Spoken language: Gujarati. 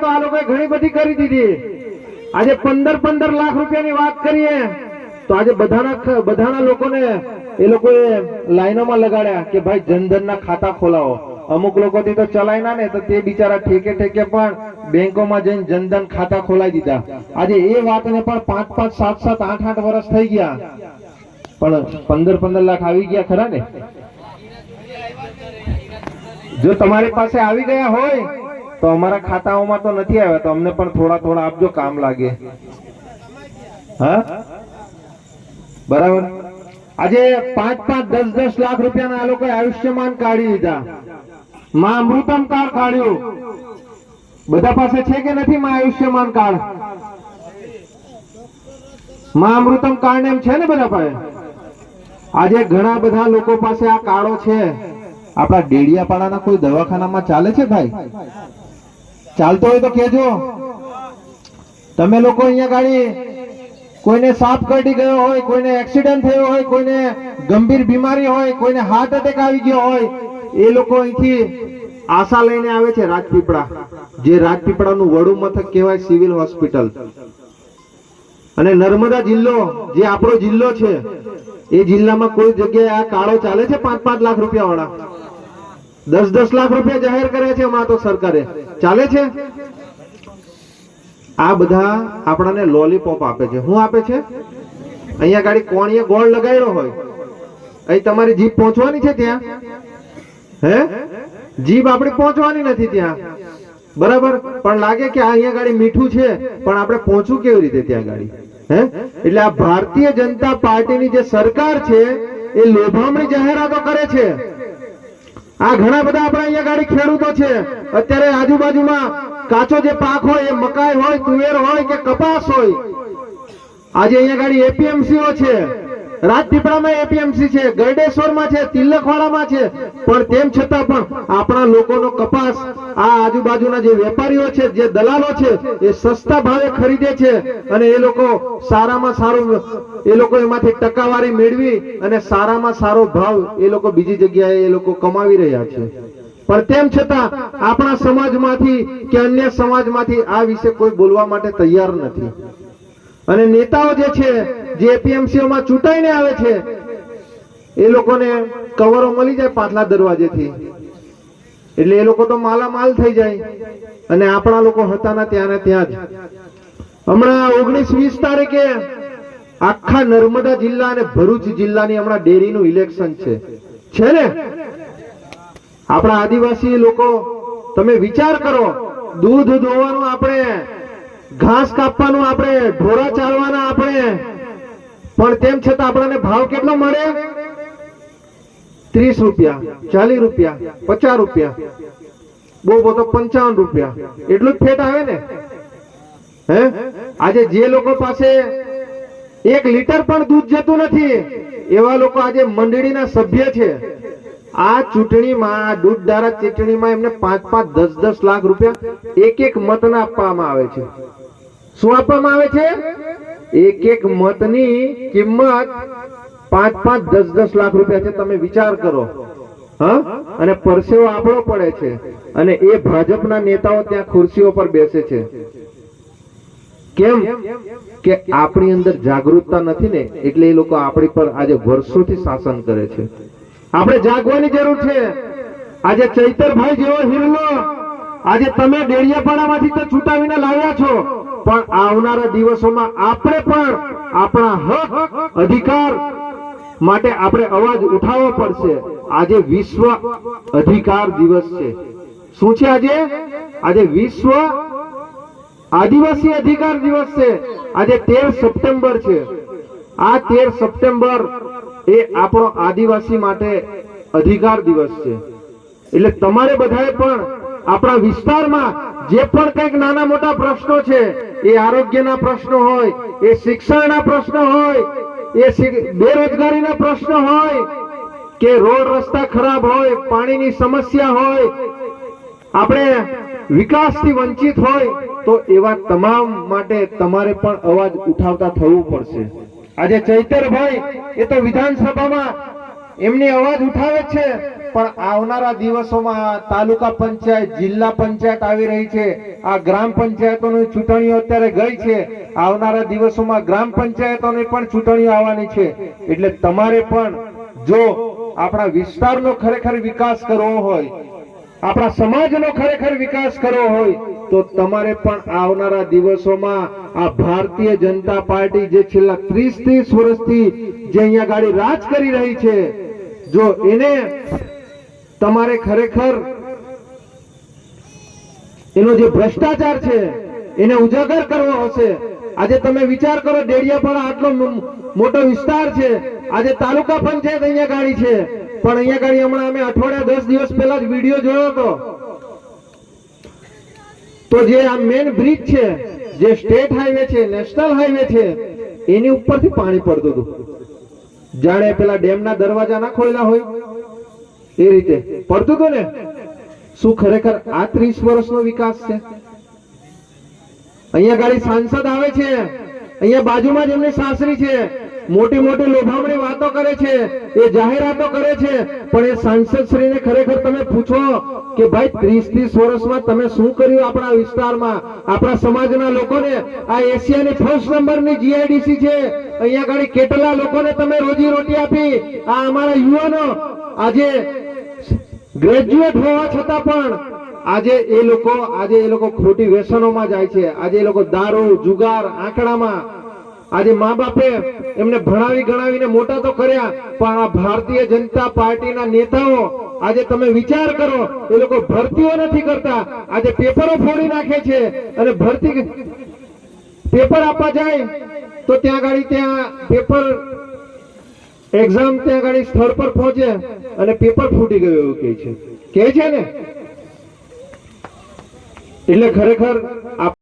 તો આ લોકોએ ઘણી બધી કરી દીધી. આજે પંદર પંદર લાખ રૂપિયાની વાત કરીએ, તો આજે બધાના બધાના લોકોને એ લોકોએ લાઈનોમાં લગાડ્યા કે ભાઈ જનધનના ખાતા ખોલાવો. અમુક લોકોથી તો ચલાય ના ને, તો તે બિચારા ઠેકે ઠેકે પણ બેંકોમાં જઈને જનધન ખાતા ખોલાવી દીધા. આજે એ વાતને પણ પાંચ પાંચ, સાત સાત, આઠ આઠ વર્ષ થઈ ગયા. પણ પંદર પંદર લાખ આવી ગયા ખરા ને? જો તમારી પાસે આવી ગયા હોય તો અમારા ખાતાઓમાં તો નથી આવ્યા, તો અમને પણ થોડા થોડા આપજો, કામ લાગે. હા? બરાબર? આજે પાંચ પાંચ દસ દસ લાખ રૂપિયાના આ લોકોએ આયુષ્યમાન કાઢી લીધા માં અમૃતમ કાર્ડ કાઢ્યું. બધા પાસે છે કે નથી માં આયુષ્યમાન કાર્ડ? માં અમૃતમ કાર્ડ એમ છે ને બધા પાસે? આજે ઘણા બધા લોકો પાસે આ કાર્ડો છે. આપણા ડેડિયાપાડાના કોઈ દવાખાનામાં ચાલે છે ભાઈ? ચાલતો હોય તો કેજો તમે લોકો અહીંયા ગાડી કોઈને સાપ કરડી ગયો હોય, કોઈને એક્સિડન્ટ થયો હોય, કોઈને ગંભીર બીમારી હોય, કોઈને હાર્ટ એટેક આવી ગયો હોય, એ લોકો અહીંથી આશા લઈને આવે છે રાજપીપળા. જે રાજપીપળાનું વડું મથક કહેવાય સિવિલ હોસ્પિટલ. અને નર્મદા જિલ્લો, જે આપણો જિલ્લો છે, એ જિલ્લામાં કોઈ જગ્યાએ આ કાળો ચાલે છે? પાંચ પાંચ લાખ રૂપિયા વાળા દસ દસ લાખ રૂપિયા જાહેર કર્યા છે હમણાં તો સરકારે. ચાલે છે? આ બધા આપણાને લોલીપોપ આપે છે. શું આપે છે? અહીંયા ગાડી કોણીએ ગોળ લગાડ્યો હોય. અહીં તમારી જીભ પહોંચવાની છે ત્યાં? હે? જીભ આપણી પહોંચવાની નથી ત્યાં. બરાબર? પણ લાગે કે અહીંયા ગાડી મીઠું છે, પણ આપણે પહોંચવું કેવી રીતે ત્યાં ગાડી? હે? એટલે આ ભારતીય જનતા પાર્ટીની જે સરકાર છે, એ લોભામણી જાહેરાતો કરે છે. આ ઘણા બધા આપણા અહીંયા ગાડી ખેડૂતો છે. અત્યારે આજુબાજુમાં કાચો જે પાક હોય, એ મકાઈ હોય, તુવેર હોય કે કપાસ હોય. આજે અહીંયા ગાડી એપીએમસીઓ છે. રાજપીપળામાં એપીએમસી છે, ગરડેશ્વરમાં છે, તિલકવાડામાં છે. પણ તેમ છતાં પણ આપણા લોકોનો કપાસ, આ આજુબાજુના જે વેપારીઓ છે, જે દલાલો છે, એ સસ્તા ભાવે ખરીદે છે. અને એ લોકો સારામાં સારું, એ લોકો એમાંથી ટકાવારી મેળવી અને સારામાં સારો ભાવ એ લોકો બીજી જગ્યાએ એ લોકો કમાવી રહ્યા છે. પણ તેમ છતાં આપણા સમાજમાંથી કે અન્ય સમાજમાંથી આ વિશે કોઈ બોલવા માટે તૈયાર નથી. અને નેતાઓ જે છે, જે એપીએમસીઓમાં ચૂંટાઈને આવે છે, એ લોકોને કવરો મળી જાય પાછલા દરવાજેથી. એટલે એ લોકો તો માલામાલ થઈ જાય અને આપણા લોકો હતા ના ત્યાં ને ત્યાં જ. હમણાં ઓગણીસ વીસ તારીખે આખા નર્મદા જિલ્લા અને ભરૂચ જિલ્લાની હમણાં ડેરીનું ઇલેક્શન છે. છે ને? આપણા આદિવાસી લોકો, તમે વિચાર કરો, દૂધ દોવાનું આપણે ઘાસ કાપવાનું આપણે ઢોરા ચારવાના આપણે. પણ તેમ છતાં આપણને ભાવ કેટલો મળે? ત્રીસ રૂપિયા, ચાલીસ રૂપિયા, પચાસ રૂપિયા. બહુ બહુ પંચાવન રૂપિયા. એટલું જ ફેટ આવે ને? હે? આજે જે લોકો પાસે એક લીટર પણ દૂધ જતું નથી, એવા લોકો આજે મંડળીના સભ્ય છે. આ ચૂંટણીમાં દૂધદારા ચૂંટણીમાં એમને પાંચ પાંચ, દસ દસ લાખ રૂપિયા એક એક મતના આપવામાં આવે છે. આપવામાં આવે છે? એક એક મતની કિંમત પાંચ પાંચ દસ દસ લાખ રૂપિયા છે, તમે વિચાર કરો. હા? અને પરસેવો આપણો પડે છે. અને એ ભાજપના નેતાઓ ત્યાં ખુરશીઓ પર બેસે છે. કેમ? કે આપણી અંદર જાગૃતતા નથી ને, એટલે એ લોકો આપણી પર આજે વર્ષોથી શાસન કરે છે. આપણે જાગવાની જરૂર છે. આજે ચૈતરભાઈ જેવો હિરલો, આજે તમે ડેડિયાપાડામાંથી તો છૂટાવીને લાવ્યા છો. પણ આવનારા દિવસોમાં આપણે પણ આપણા હક, અધિકાર માટે આપણે અવાજ ઉઠાવવો પડશે. આજે વિશ્વ અધિકાર દિવસ છે. શું છે આજે? આજે વિશ્વ આદિવાસી અધિકાર દિવસ છે. આજે તેર સપ્ટેમ્બર છે. આ તેર સપ્ટેમ્બર એ આપણો આદિવાસી માટે અધિકાર દિવસ છે. એટલે તમારે બધાએ પણ આપણા વિસ્તારમાં જે પણ કંઈક નાના મોટા પ્રશ્નો છે એ આરોગ્યના પ્રશ્નો હોય, એ શિક્ષણના પ્રશ્નો હોય, એ બેરોજગારીના પ્રશ્નો હોય, કે રોડ રસ્તા ખરાબ હોય, પાણીની સમસ્યા હોય, આપણે વિકાસથી વંચિત હોય, તો એવા તમામ માટે તમારે પણ અવાજ ઉઠાવતા થવું પડશે. આજે ચૈતરભાઈ, એ તો વિધાનસભામાં એમની અવાજ ઉઠાવે છે. પણ આવનારા દિવસોમાં તાલુકા પંચાયત, જિલ્લા પંચાયત આવી રહી છે. આ ગ્રામ પંચાયતોની ચૂંટણીઓ અત્યારે ગઈ છે. આવનારા દિવસોમાં ગ્રામ પંચાયતોની પણ ચૂંટણીઓ આવવાની છે. એટલે તમારે પણ જો આપણા વિસ્તારનો ખરેખર વિકાસ કરવો હોય, આપણા સમાજનો ખરેખર વિકાસ કરવો હોય, તો તમારે પણ આવનારા દિવસોમાં આ ભારતીય જનતા પાર્ટી જે છેલ્લા ત્રીસ ત્રીસ વર્ષથી જે અહીંયા ગાડી રાજ કરી રહી છે જો એને તમારે ખરેખર એનો જે ભ્રષ્ટાચાર છે, એને ઉજાગર કરવો હશે. આજે તમે વિચાર કરો, ડેડિયાપાડા આટલો મોટો વિસ્તાર છે. આજે તાલુકા પંચાયત અહીંયા ગાડી છે. પણ અહીંયા ગાડી હમણાં અમે અઠવાડિયા દસ દિવસ પહેલા જ વીડિયો જોયો હતો. તો જે આ મેન બ્રિજ છે, જે સ્ટેટ હાઈવે છે, નેશનલ હાઈવે છે, એની ઉપરથી પાણી પડતું હતું. જાણે પેલા ડેમના દરવાજા ના ખોલેલા હોય. એ રીતે. પડતું હતું ને? શું ખરેખર આ ત્રીસ વર્ષનો વિકાસ છે? અહીંયા ગાડી સાંસદ આવે છે. અહીંયા બાજુમાં જ એમની સાસરી છે. મોટી મોટી લોભામણી વાતો કરે છે. એ જાહેરાતો કરે છે. પણ એ સાંસદ શ્રીને ખરેખર તમે પૂછો કે ભાઈ ત્રીસ ત્રીસ વર્ષમાં તમે શું કર્યું આપણા વિસ્તારમાં? આપણા સમાજના લોકોને? આ એશિયાની ફર્સ્ટ નંબરની જીઆઈડીસી છે. અહીંયા ઘડી કેટલા લોકોને તમે રોજી રોટી આપી? આ અમારા યુવાનો આજે ગ્રેજ્યુએટ હોવા છતાં પણ આજે એ લોકો, આજે એ લોકો ખોટી વ્યસનોમાં જાય છે. આજે એ લોકો દારૂ, જુગાર, આંકડામાં આજે મા બાપે એમને ભણાવી ગણાવીને મોટા તો કર્યા, પણ આ ભારતીય જનતા પાર્ટીના નેતાઓ આજે તમે વિચાર કરો, એ લોકો ભરતીઓ નથી કરતા. આજે પેપરો ફોડી નાખે છે અને ભરતી પેપર આપવા જાય તો ત્યાં ગાડી ત્યાં પેપર એક્ઝામ ત્યાં ગાડી સ્થળ પર પહોંચે અને પેપર ફૂટી ગયું એવું કહે છે. કહે છે ને? એટલે ખરેખર આપ